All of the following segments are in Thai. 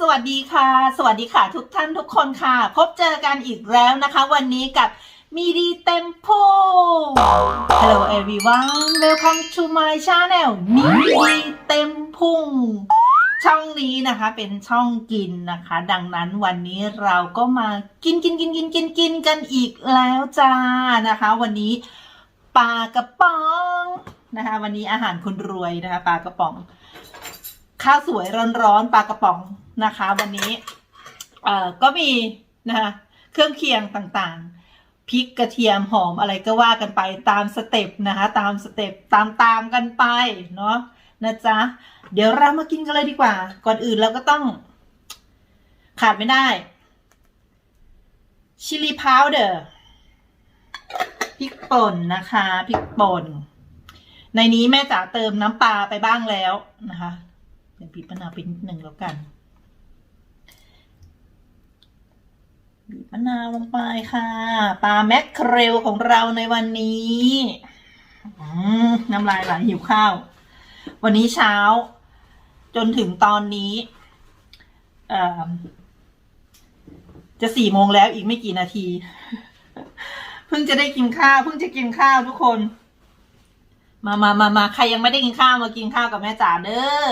สวัสดีค่ะ สวัสดีค่ะทุกท่านทุกคนค่ะ พบเจอกันอีกแล้วนะคะ วันนี้กับมีดีเต็มพุง Hello everyone welcome to my channel มีดีเต็มพุงช่องนี้นะคะเป็นช่องกินนะคะ ดังนั้นวันนี้เราก็มากินกินกินกินกินกินกันอีกแล้วจ้านะคะ วันนี้ปลากระป๋องนะคะ วันนี้อาหารคนรวยนะคะปลากระป๋อง ข้าวสวยร้อนๆปลากระป๋องนะคะ วันนี้เอ่อก็มีนะคะเครื่องเคียงต่างๆพริกกระเทียมหอมอะไรก็ว่ากันไปตามสเต็ปนะคะตามสเต็ปตามตามๆกันไปเนาะนะจ๊ะเดี๋ยวเรามากินกันเลยดีกว่า ก่อนอื่นเราก็ต้อง ขาดไม่ได้ชิลีพาวเดอร์พริกป่นนะคะพริกป่นในนี้แม่จ๋าเติมน้ำปลาไปบ้างแล้วนะคะ เดี๋ยวบีบมะนาวไปนิดหนึ่งแล้วกันบีบมะนาวลงไปค่ะ ปลาแมคเคเรลของเราในวันนี้อน้ำลายไหลหิวข้าว วันนี้เช้า จนถึงตอนนี้เอ่อจะสี่โมงแล้วอีกไม่กี่นาที เพิ่งจะได้กินข้าว เพิ่งจะกินข้าวทุกคน มามามามาใครยังไม่ได้กินข้าวมากินข้าวกับแม่จ๋าเด้อ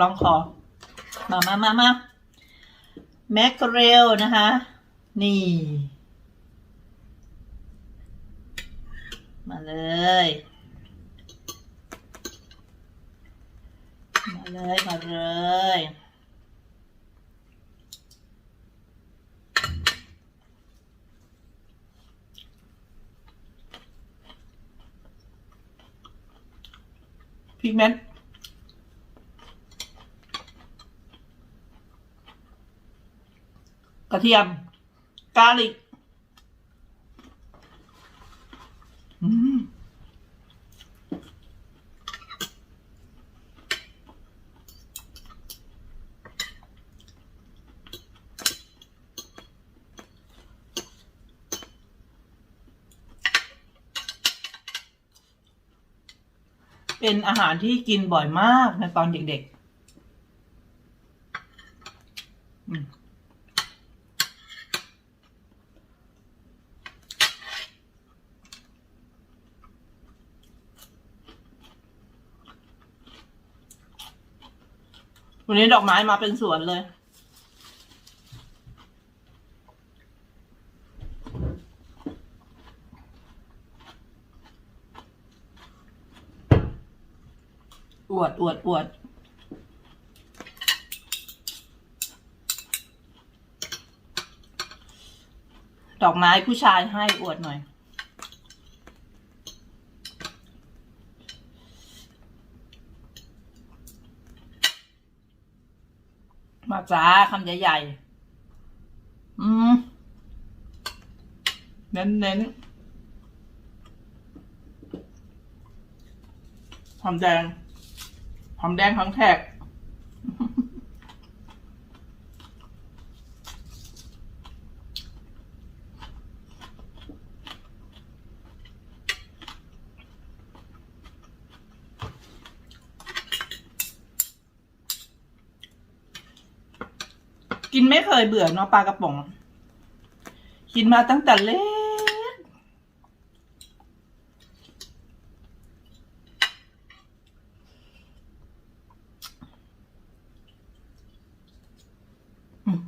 ลองขอ มามามามาแมคเคเรลนะคะ นี่ มาเลย มาเลย มาเลยพริกเม็ด ก ระเทียม กาลิกเป็นอาหารที่กินบ่อยมากในตอนเด็กๆอืม วันนี้ดอกไม้มาเป็นสวนเลย อวดอวดอวดดอกไม้ผู้ชายให้อวดหน่อย มาจ้าคำใหญ่ๆ อืม เน้นเน้นหอมแดงหอมแดงทั้งแท็ก กินไม่เคยเบื่อเนาะปลากระป๋อง กินมาตั้งแต่เล็ก อืม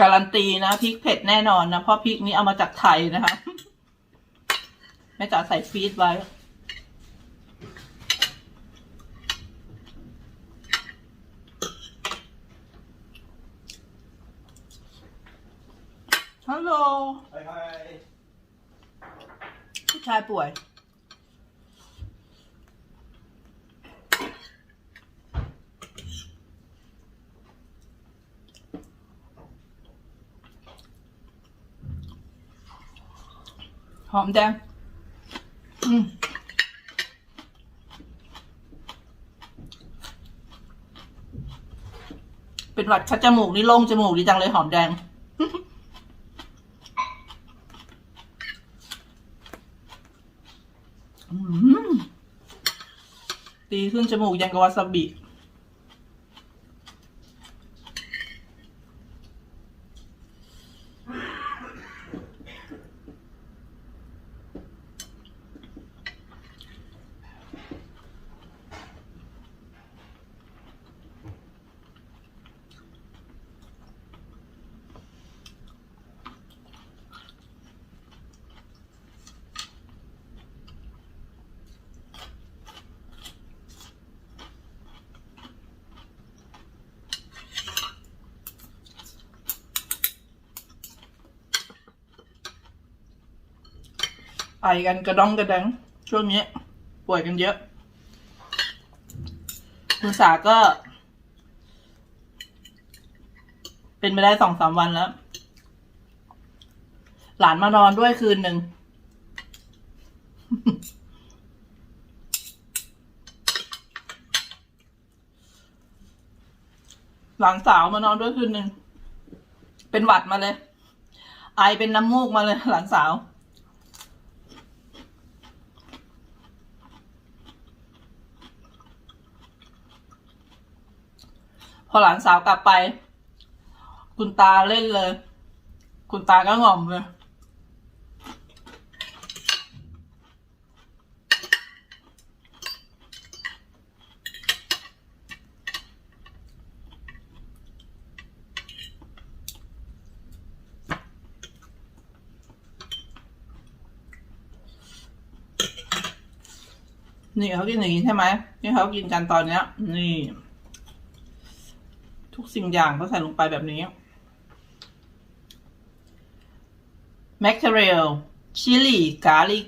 การันตีนะพริกเผ็ดแน่นอนนะ เพราะพริกนี้เอามาจากไทยนะคะแม่จ๋าใส่ฟรีดไว้ ฮัลโหล Hej, hej. ผู้ชายป่วย หอมแดง อืมเป็นหวัดคัดจมูกนี่โล่งจมูกดีจังเลยหอมแดง ตีขึ้นจมูกยังกับวาซาบิ ไอกันกระดองกระแดงช่วงนี้ ป่วยกันเยอะ คุณสาก็ เป็นไปได้สองสามวันแล้ว หลานมานอนด้วยคืนหนึ่งหลานสาวมานอนด้วยคืนหนึ่ง เป็นหวัดมาเลย ไอเป็นน้ำมูกมาเลย หลานสาว อหลานสาวกลับไป คุณตาเล่นเลย คุณตาก็ง่อมเลยนี่เขากินอย่างนี้ใช่ไหมนี่เขากินกันตอนเนี้ย นี่ ทุกสิ่งอย่างก็ใส่ลงไปแบบนี้ mackerel chili garlic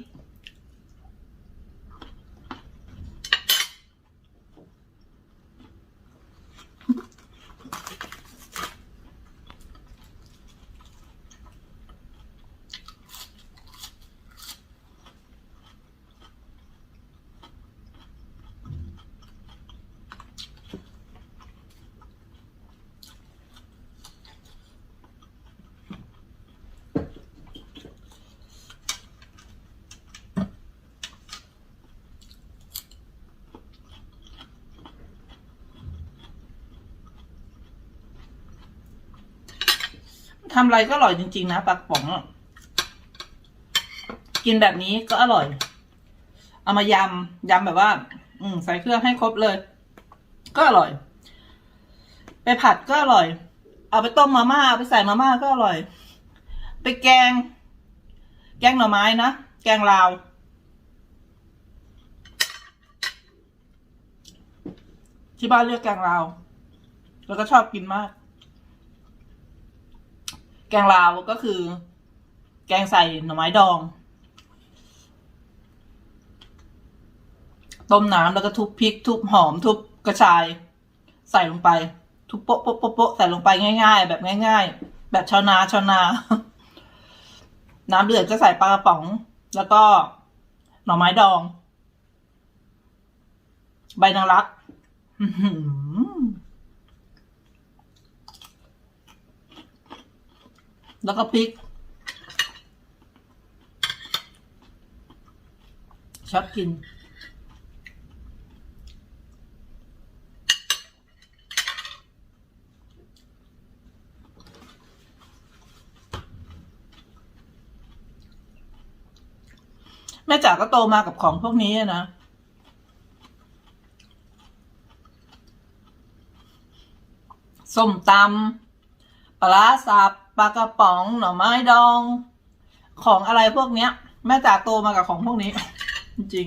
ทำอะไรก็อร่อยจริง ๆ นะปลากระป๋องกินแบบนี้ก็อร่อย เอามายำยำแบบว่า อืม ใส่เครื่องให้ครบเลย ก็อร่อย ไปผัดก็อร่อย เอาไปต้มมาม่าเอาไปใส่มาม่าก็อร่อย ไปแกง แกงหน่อไม้นะแกงลาวที่บ้านเรียกแกงลาว แล้วก็ชอบกินมาก แกงลาวก็คือ แกงใส่หน่อไม้ดอง ต้มน้ำแล้วก็ทุบพริก ทุบหอม ทุบกระชาย ใส่ลงไป ทุบโป๊ะโป๊ะโป๊ะใส่ลงไปง่าย ๆ แบบง่าย ๆ แบบชาวนาชาวนา น้ำเดือดก็ใส่ปลากระป๋อง แล้วก็หน่อไม้ดอง ใบนางรัก อื้อหือ แล้วก็พริกชอบกิน แม่จ๋าก็โตมากับของพวกนี้นะส้มตำปลาร้าสับ ปลากระป๋องหน่อไม้ดอง ของอะไรพวกเนี้ย แม่จ๋าโตมากับของพวกนี้ จริง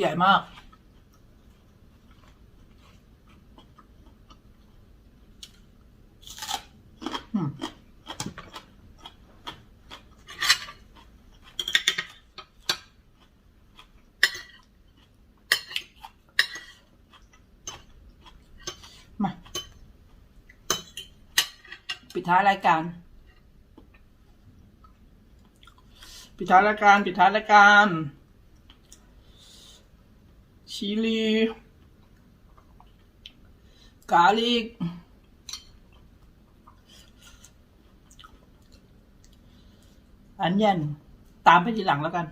ใหญ่มาก มา ปิดท้ายรายการ ปิดท้ายรายการ ปิดท้ายรายการ ชิลีกาลิกอันเย็นตามไปทีหลังแล้วกัน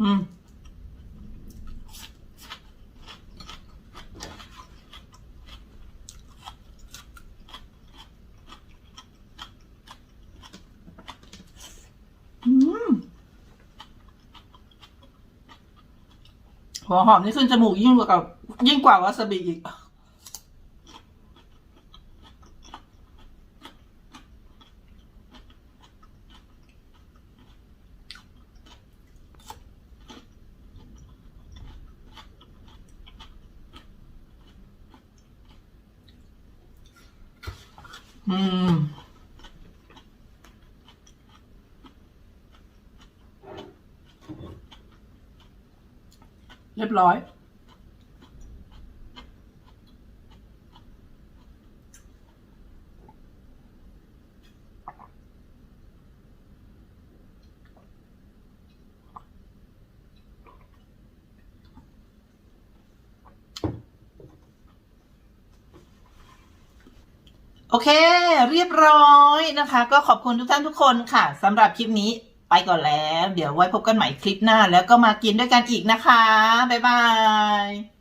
อืม อืม หัวหอมนี่ขึ้นจมูกยิ่งกว่ากับยิ่งกว่าวาซาบิอีก อืม เรียบร้อย โอเค เรียบร้อยนะคะ ก็ขอบคุณทุกท่านทุกคนค่ะสำหรับคลิปนี้ ไปก่อนแล้ว เดี๋ยวไว้พบกันใหม่คลิปหน้า แล้วก็มากินด้วยกันอีกนะคะ บ๊ายบาย